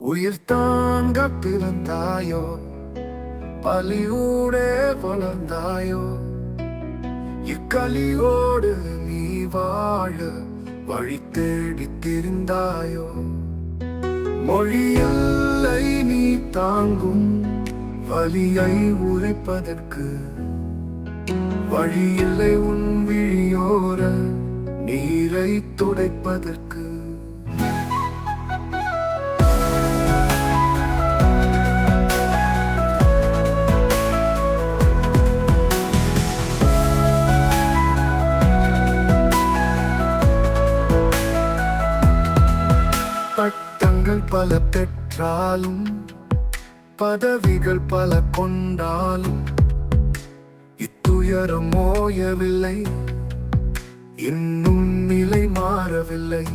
உயிர் தாங்க பிறந்தாயோ? பலியூடே வளர்ந்தாயோ? இக்கலியோடு நீ வாழ வழி தேடி திரிந்தாயோ? மொழியில்லை நீ தாங்கும் வலியை உரைப்பதற்கு வழியில்லை உன் விழியோர நீரை துடைப்பதற்கு பல பெற்றாலும் பதவிகள் பல கொண்டாலும் இத்துயரம் ஓயவில்லை இன்னும் நிலை மாறவில்லை.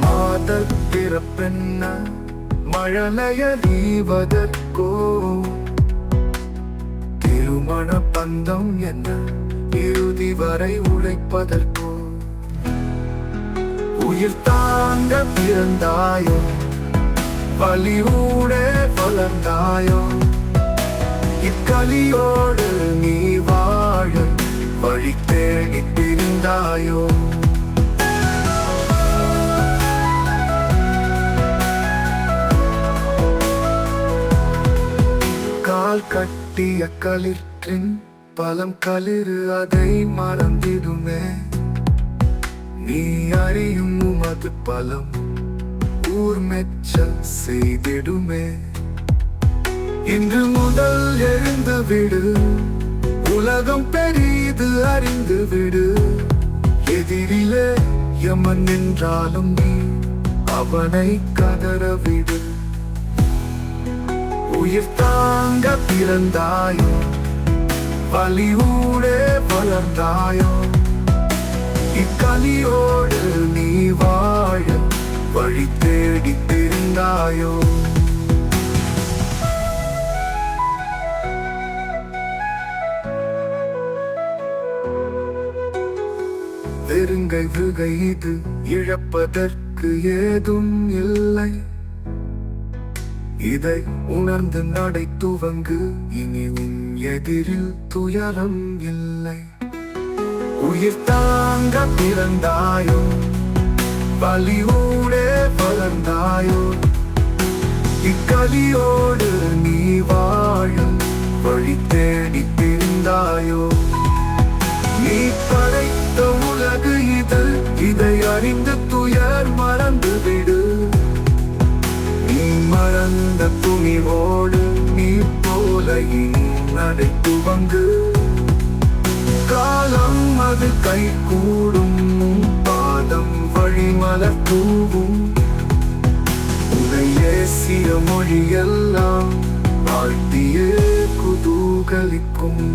மாத பிறப்பென்ன மழலைய நீவதற்கோ திருமண பந்தம் என்ன இறுதி வரை உழைப்பதற்கோ? உயிர் தாங்க பிறந்தாயோ? வலியூட வளர்ந்தாயோ? இக்கலியோடு நீ வாழ வழி தேடி பிரிந்தாயோ கால் கட்டிய களிற்றின் பலம் களிறு அதை மறந்திடுமே. நீ அறியும் உமது பலம் ஊர் மெச்ச செய்திடுமே. இன்று முதல் எழுந்து விடு உலகம் பெரிது அறிந்து விடு. எதிரிலே யமன் நின்றாலும் நீ அவனை கதற விடு. உயிர் தாங்க பிறந்தாயோ வலியூடே வளர்ந்தாயோ இக்கலியோடு நீ வாழ வழி தேடி தெரிந்தாயோ? வெறுங்கை விகை இது இழப்பதற்கு ஏதும் இல்லை. இதை உணர்ந்து நடை துவங்கு இனி உன் எதிரில் துயரம் இல்லை. உயிர் தாங்க பிறந்தாயோ வலியூடே வளர்ந்தாயோ இக்கலியோடு நீ வாழும் வழி தேடி பிரிந்தாயோ நீ படைத்த உலகு இது இதை அறிந்து துயர் மறந்து விடு. நீ மறந்த துணிவோடு நீ போல இனி நடை துவங்கு காலம் அது கை கூடும் பாதம் வழிமலர் தூவும். உன்னை ஏசிய மொழியெல்லாம் வாழ்த்தியே குதூகலிக்கும்.